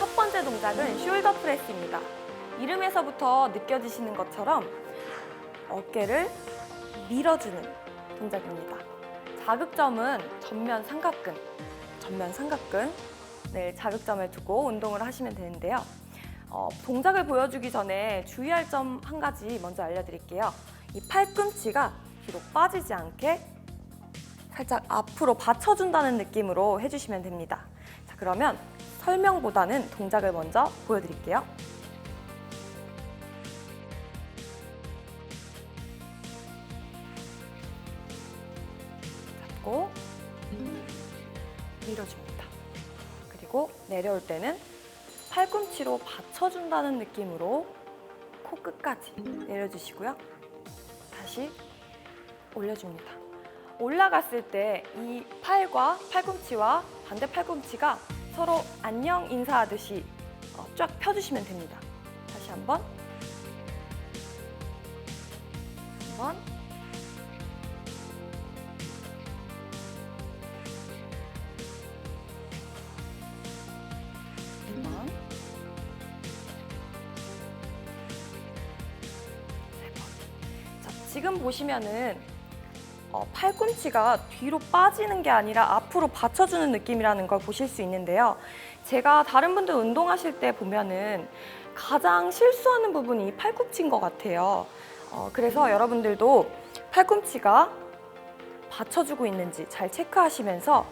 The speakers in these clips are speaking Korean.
첫 번째 동작은 숄더 프레스입니다. 이름에서부터 느껴지시는 것처럼 어깨를 밀어주는 동작입니다. 자극점은 전면 삼각근, 전면 삼각근. 네, 자극점을 두고 운동을 하시면 되는데요. 어, 동작을 보여주기 전에 주의할 점 한 가지 먼저 알려드릴게요. 이 팔꿈치가 뒤로 빠지지 않게 살짝 앞으로 받쳐준다는 느낌으로 해주시면 됩니다. 자, 그러면 설명보다는 동작을 먼저 보여드릴게요. 잡고 밀어줍니다. 그리고 내려올 때는 팔꿈치로 받쳐준다는 느낌으로 코끝까지 내려주시고요. 다시 올려줍니다. 올라갔을 때 이 팔과 팔꿈치와 반대 팔꿈치가 서로 안녕 인사하듯이 어, 쫙 펴주시면 됩니다. 다시 한번. 한번. 지금 보시면은 어, 팔꿈치가 뒤로 빠지는 게 아니라 앞으로 받쳐주는 느낌이라는 걸 보실 수 있는데요. 제가 다른 분들 운동하실 때 보면은 가장 실수하는 부분이 이 팔꿈치인 것 같아요. 어, 그래서 여러분들도 팔꿈치가 받쳐주고 있는지 잘 체크하시면서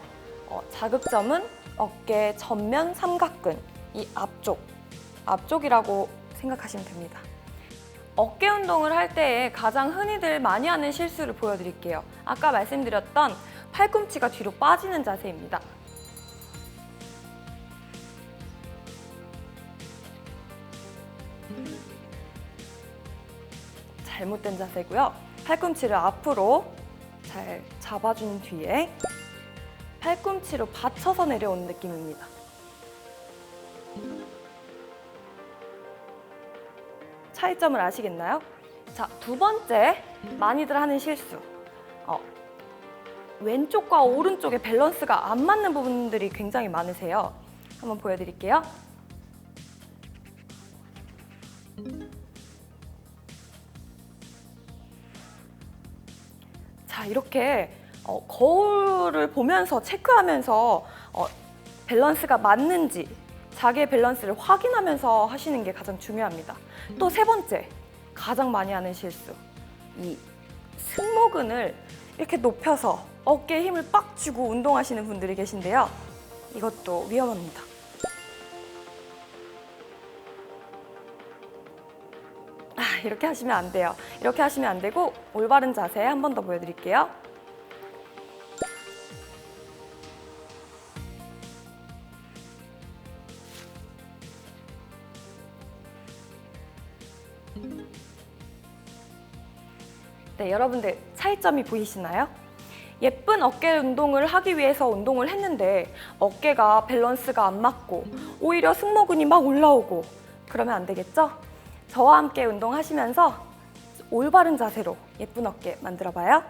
어, 자극점은 어깨 전면 삼각근, 이 앞쪽, 앞쪽이라고 생각하시면 됩니다. 어깨 운동을 할 때에 가장 흔히들 많이 하는 실수를 보여드릴게요. 아까 말씀드렸던 팔꿈치가 뒤로 빠지는 자세입니다. 잘못된 자세고요. 팔꿈치를 앞으로 잘 잡아준 뒤에 팔꿈치로 받쳐서 내려오는 느낌입니다. 차이점을 아시겠나요? 자, 두 번째 많이들 하는 실수. 어, 왼쪽과 오른쪽의 밸런스가 안 맞는 부분들이 굉장히 많으세요. 한번 보여드릴게요. 자, 이렇게 어, 거울을 보면서 체크하면서 어, 밸런스가 맞는지 자기의 밸런스를 확인하면서 하시는 게 가장 중요합니다. 또 세 번째, 가장 많이 하는 실수. 이 승모근을 이렇게 높여서 어깨에 힘을 빡 주고 운동하시는 분들이 계신데요. 이것도 위험합니다. 아, 이렇게 하시면 안 돼요. 이렇게 하시면 안 되고 올바른 자세 한 번 더 보여드릴게요. 네, 여러분들 차이점이 보이시나요? 예쁜 어깨 운동을 하기 위해서 운동을 했는데 어깨가 밸런스가 안 맞고 오히려 승모근이 막 올라오고 그러면 안 되겠죠? 저와 함께 운동하시면서 올바른 자세로 예쁜 어깨 만들어 봐요.